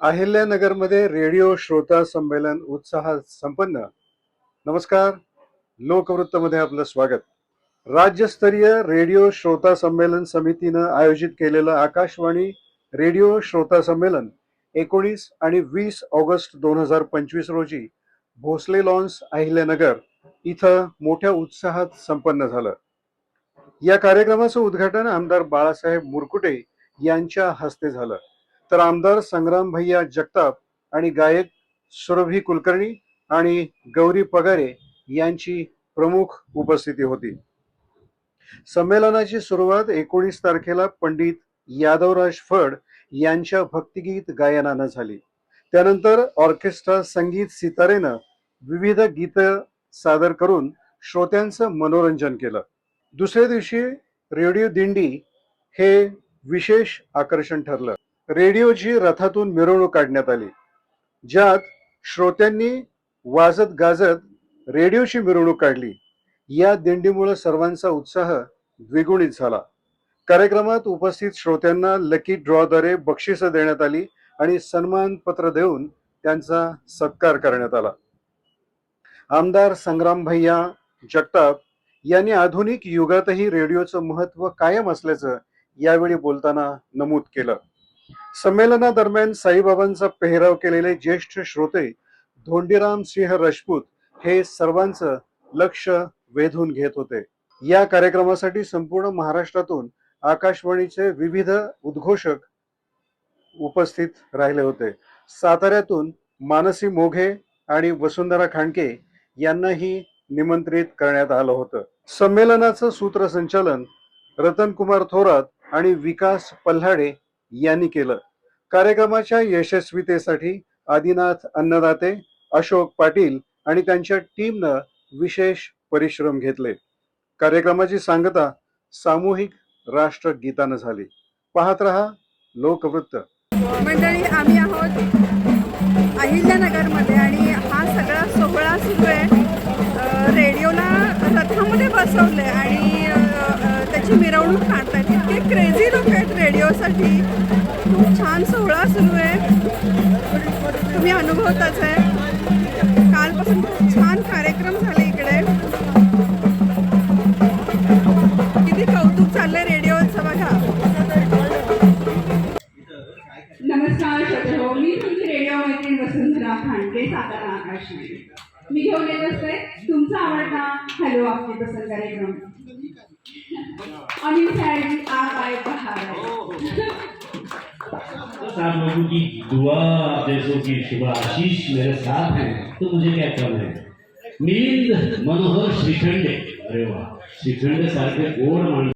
अहिल्यानगरमध्ये radio श्रोता संमेलन उत्साहात संपन्न. नमस्कार लोकवृत्तमध्ये आपलं स्वागत. राज्यस्तरीय रेडिओ श्रोता संमेलन समितीनं आयोजित केलेलं आकाशवाणी रेडिओ श्रोता संमेलन एकोणीस आणि वीस ऑगस्ट दोन हजार पंचवीस रोजी भोसले लॉन्स अहिल्यानगर इथं मोठ्या उत्साहात संपन्न झालं. या कार्यक्रमाचं उद्घाटन आमदार बाळासाहेब मुरकुटे यांच्या हस्ते झालं. तर आमदार संग्राम भैया जगताप आणि गायक सुरभी कुलकर्णी आणि गौरी पगारे यांची प्रमुख उपस्थिती होती. संमेलनाची सुरुवात एकोणीस तारखेला पंडित यादवराज फड यांच्या भक्तिगीत गायनानं झाली. त्यानंतर ऑर्केस्ट्रा संगीत सितारेनं विविध गीत सादर करून श्रोत्यांचं मनोरंजन केलं. दुसऱ्या दिवशी रेडिओ दिंडी हे विशेष आकर्षण ठरलं. रेडिओची रथातून मिरवणूक काढण्यात आली. ज्यात श्रोत्यांनी वाजत गाजत रेडिओची मिरवणूक काढली. या दिंडीमुळे सर्वांचा उत्साह द्विगुणित झाला. कार्यक्रमात उपस्थित श्रोत्यांना लकी ड्रॉद्वारे बक्षिसं देण्यात आली आणि सन्मानपत्र देऊन त्यांचा सत्कार करण्यात आला. आमदार संग्राम भैया जगताप यांनी आधुनिक युगातही रेडिओचं महत्त्व कायम असल्याचं यावेळी बोलताना नमूद केलं. संमेलनादरम्यान साईबाबांचा पेहराव केलेले ज्येष्ठ श्रोते धोंडीराम सिंह राजपूत हे सर्वांचं लक्ष वेधून घेत होते. या कार्यक्रमासाठी संपूर्ण महाराष्ट्रातून आकाशवाणीचे विविध उद्घोषक उपस्थित राहिले होते. साताऱ्यातून मानसी मोघे आणि वसुंधरा खांडके यांनाही निमंत्रित करण्यात आलं होतं. संमेलनाचं सूत्रसंचालन रतनकुमार थोरात आणि विकास पल्हाडे यांनी केलं. कार्यक्रमाच्या यशस्वीतेसाठी आदिनाथ अन्नदाते अशोक पाटील आणि त्यांच्या टीमनं विशेष परिश्रम घेतले. कार्यक्रमाची सांगता सामूहिक राष्ट्रगीतानं झाली. पाहत रहा लोकवृत्त. मंडळी आम्ही आहोत अहिल्यानगरमध्ये आणि हा सगळा सोहळा सुरू आहे. रेडिओला रथामध्ये बसवलं आहे आणि त्याची मिरवणूक काढतायत. आहेत खूप छान सोहळा सुरू आहे. तुम्ही अनुभवताच आहे. कालपासून खूप छान कार्यक्रम झाले इकडे. किती कौतुक चाललंय रेडिओचं बघा. नमस्कार मी तुमची रेडिओ मैत्रीण वसुंधरा खांडके सातारा आकाशवाणी. मी घेऊन येत असते. तुमचा आवडता हॅलो आपली पसंत कार्यक्रम अनिल सयाजी आप आए बहार आप लोगों की दुआ आप जैसों की शुभ आशीष मेरे साथ है तो मुझे क्या कम है? मिलिंद मनोहर श्रीखंडे। अरे वा श्रीखंड सारखे गोड माणसं